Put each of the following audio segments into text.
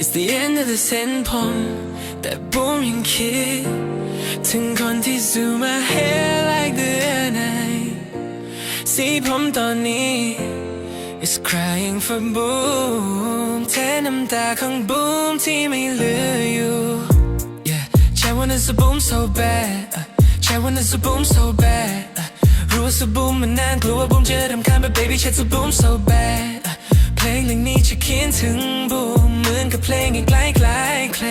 It's the end of the เส้นผมแต่บูมยังคิด ถึงคนที่ zoom my hair like the night สีผมตอนนี้ is crying for boom แทนน้ำตาของบูมที่ไม่เหลืออยู่ Yeah ใช่ wanna so boom so bad อ่ะใช่ wanna so boom so bad อ่ะรู้ว่า so boom มันนานกลัวว่าบูมจะรำคาญ but baby ใช่ so boom so bad อ่ะเพลงเรื่องนี้จะเขียนถึงบูม เหมือนกับเพลงอีกหลายหลายเพล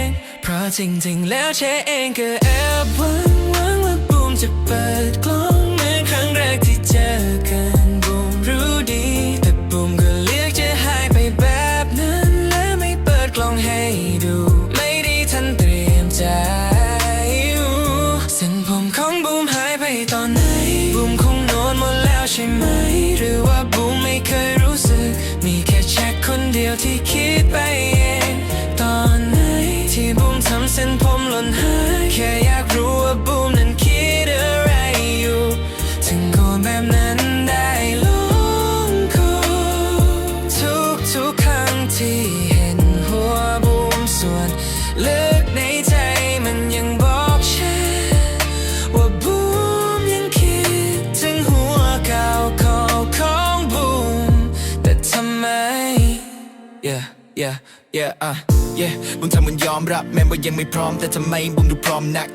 ง เพราะจริงๆ แล้วเชเองก็แอบหวังหวังว่าบูมจะเปิดกล้องเหมือนครั้งแรกที่เจอกันบูมรู้ดี แต่บูมก็เลือกจะหายไปแบบนั้น และไม่เปิดกล้องให้ดู ไม่ได้ทันเตรียมใจเส้นผมของบูมหายไปตอนไหน ยวที่คิดไปเอง ตอนไหนที่บุ้มทำเส้นผมหล่นหายแค่ yeah yeah yeah อะ yeah บุมทำมันยอมรับแม้ว่ายังไม่พร้อม แต่ทำไมบุมดูพร้อมนัก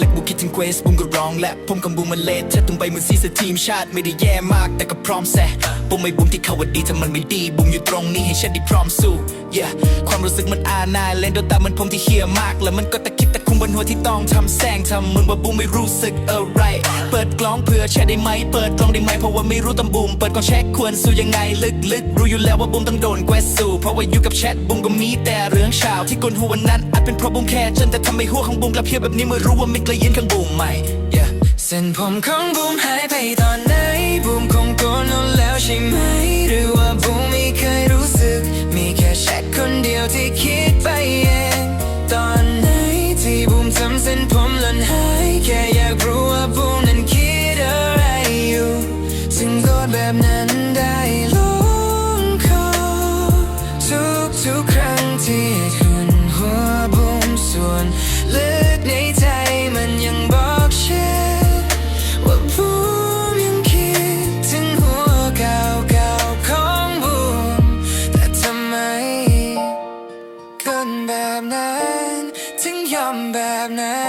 ลึกๆบุมคิดถึงเควสบุมก็ร้องและผมกับบุมมันเลทเธอต้องไปเหมือนซีสทีมชาติไม่ได้แย่มากแต่ก็พร้อมแซะบุมไม่บุมที่เขาว่าดีถ้ามันไม่ดี บุมอยู่ตรงนี้ให้ฉันได้พร้อมสู้ yeah ความรู้สึกมันอานายเล่นโดนตามันผมที่เฮียมาก แล้วมันก็ตะคิดตะคุมบนหัวที่ต้องทำแซงทำเหมือนว่าบุมไม่รู้สึกอะไร เปิดกล้องเพื่อแชร์ได้ไหม เปิดกล้องได้ไหม ไม่รู้ตำบุมเปิดกองแช็คควรสู้ยังไงลึกๆรู้อยู่แล้วว่าบุมต้องโดนแกวสสู้เพราะว่าอยู่กับแชทบุมก็มีแต่เรื่องเช้าที่กลหัวนั้นอาจเป็นเพราะบุมแค่จนแต่ทำให้หัวของบุมกลับเพียบแบบนี้เมื่อรู้ว่าม่กล้ยินข้างบุมใหม่ yeah เส้นผมของบูมหายไปตอนไหนบูมคงโกนแล้วใช่ไหมหรือว่าบูมไม่เคยรู้สึก มีแค่แชทคนเดียวที่คิดไปเองตอนไหนที่บูมทำเส้นผมหล่นหาย นแบบนั้น ถึงยอมแบบนั้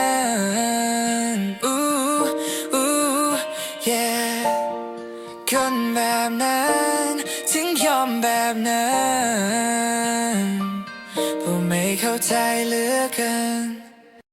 นอู้อู้ yeah คนแบบนั้น ถึงยอมแบบนั้นผมไม่เข้าใจเลย